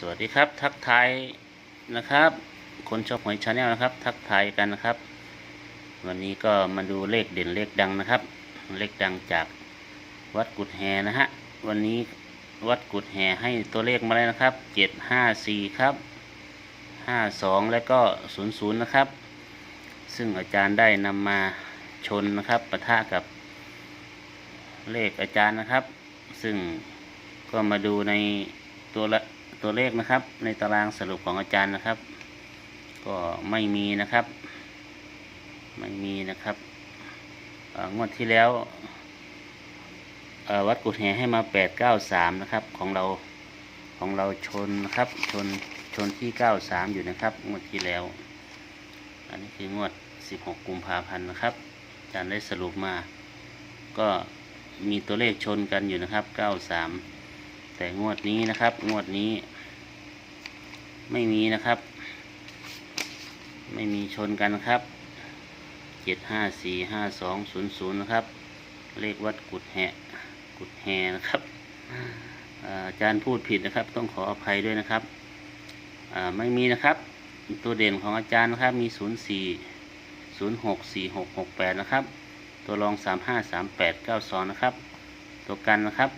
สวัสดีครับ ทักทายนะครับ คนชอบหวยชาแนลนะครับ ทักทายกันนะครับ วันนี้ก็มาดูเลขเด่นเลขดังนะครับ เลขดังจากวัดกุดแฮนะฮะวันนี้วัดกุดแฮให้ตัวเลขมาแล้วนะครับเจ็ดห้าสี่ครับห้าสองแล้วก็ศูนย์ศูนย์นะครับ ซึ่งอาจารย์ได้นำมาชนนะครับปะทะกับเลขอาจารย์นะครับ ซึ่งก็มาดูในตัวละ ตัวเลขนะครับ ในตารางสรุปของอาจารย์นะครับ ก็ไม่มีนะครับ ไม่มีนะครับงวดที่แล้ววัดกุฎแหให้มาแปดเก้าสามนะครับ ของเราของเราชนนะครับชนชนที่เก้าสามอยู่นะครับ งวดที่แล้ว อันนี้คืองวดสิบหกกุมภาพันธ์นะครับอาจารย์ได้สรุปมา ก็มีตัวเลขชนกันอยู่นะครับเก้าสาม แต่งวดนี้นะครับ งวดนี้ ไม่มีนะครับ ไม่มีชนกันนะครับเจ็ดห้าสี่ห้าสองศูนย์ศูนย์นะครับ เลขวัดกุดแหกุดแหนะครับอาจารย์พูดผิดนะครับ ต้องขออภัยด้วยนะครับไม่มีนะครับ ตัวเด่นของอาจารย์นะครับ มีศูนย์สี่ศูนย์หกสี่หกหกแปดนะครับ ตัวรองสามห้าสามแปดเก้าสองนะครับ ตัวกันนะครับ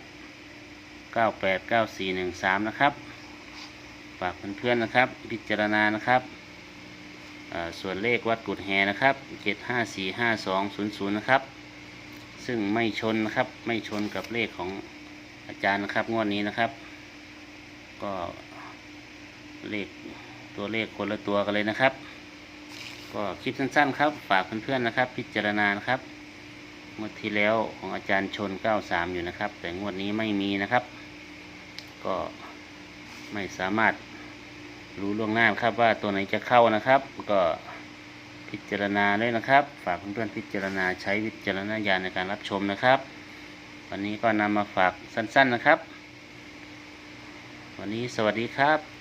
เก้าแปดเก้าสี่หนึ่งสามนะครับ ฝากเพื่อนๆนะครับ พิจารณานะครับส่วนเลขวัดกุดแฮนะครับเจ็ดห้าสี่ห้าสองศูนย์ศูนย์นะครับ ซึ่งไม่ชนนะครับ ไม่ชนกับเลขของอาจารย์นะครับ งวดนี้นะครับ ก็เลขตัวเลขคนละตัวกันเลยนะครับ ก็คลิปสั้นๆ ครับ ฝากเพื่อนๆนะครับ พิจารณานะครับ งวดที่แล้วของอาจารย์ชน 93 อยู่นะครับ แต่งวดนี้ไม่มีนะครับ ก็ไม่สามารถรู้ล่วงหน้าครับว่าตัวไหนจะเข้านะครับ ก็พิจารณาด้วยนะครับ ฝากเพื่อนๆพิจารณาใช้วิจารณญาณในการรับชมนะครับ วันนี้ก็นำมาฝากสั้นๆนะครับ วันนี้สวัสดีครับ